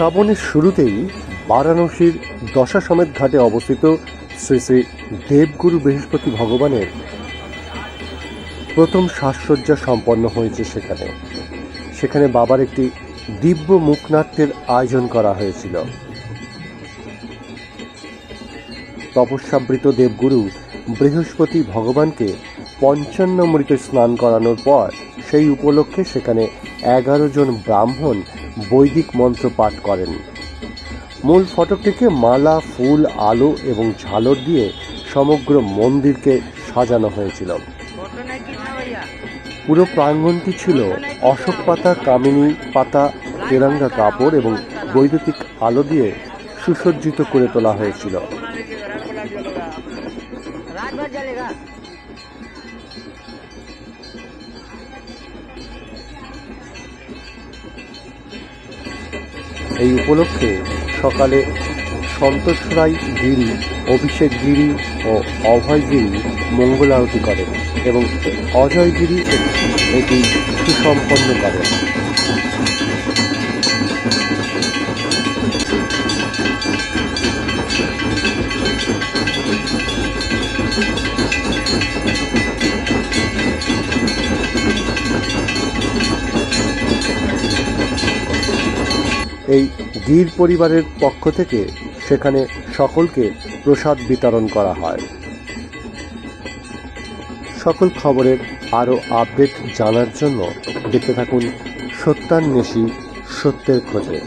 শ্রাবণের শুরুতেই বারাণসীর দশাসমেত ঘাটে অবস্থিত শ্রী শ্রী দেবগুরু বৃহস্পতি ভগবানের প্রথম সাজসজ্জা সম্পন্ন হয়েছে সেখানে। সেখানে বাবার একটি দিব্য মুখনাট্যের আয়োজন করা হয়েছিল। তপস্যাবৃত দেবগুরু বৃহস্পতি ভগবানকে পঞ্চান্নমৃত স্নান করানোর পর সেই উপলক্ষে সেখানে এগারো জন ব্রাহ্মণ বৈদিক মন্ত্র পাঠ করেন। মূল ফটকটিকে মালা, ফুল, আলো এবং ঝালর দিয়ে সমগ্র মন্দিরকে সাজানো হয়েছিল। পুরো প্রাঙ্গণটি ছিল অশোক পাতা, কামিনী পাতা, তেরাঙ্গা কাপড় এবং বৈদ্যুতিক আলো দিয়ে সুসজ্জিত করে তোলা হয়েছিল। এই উপলক্ষে সকালে সন্তোষ সন্তোষরাই গিরি, অভিষেক গিরি ও অভয় গিরি মঙ্গল আরতি করেন এবং অজয় গিরি এটি সুসম্পন্ন করেন। এই গির পরিবারের পক্ষ থেকে সেখানে সকলকে প্রসাদ বিতরণ করা হয়। সকল খবরের আরও আপডেট জানার জন্য দেখতে থাকুন সত্যান্বেষী সত্যের খোঁজে।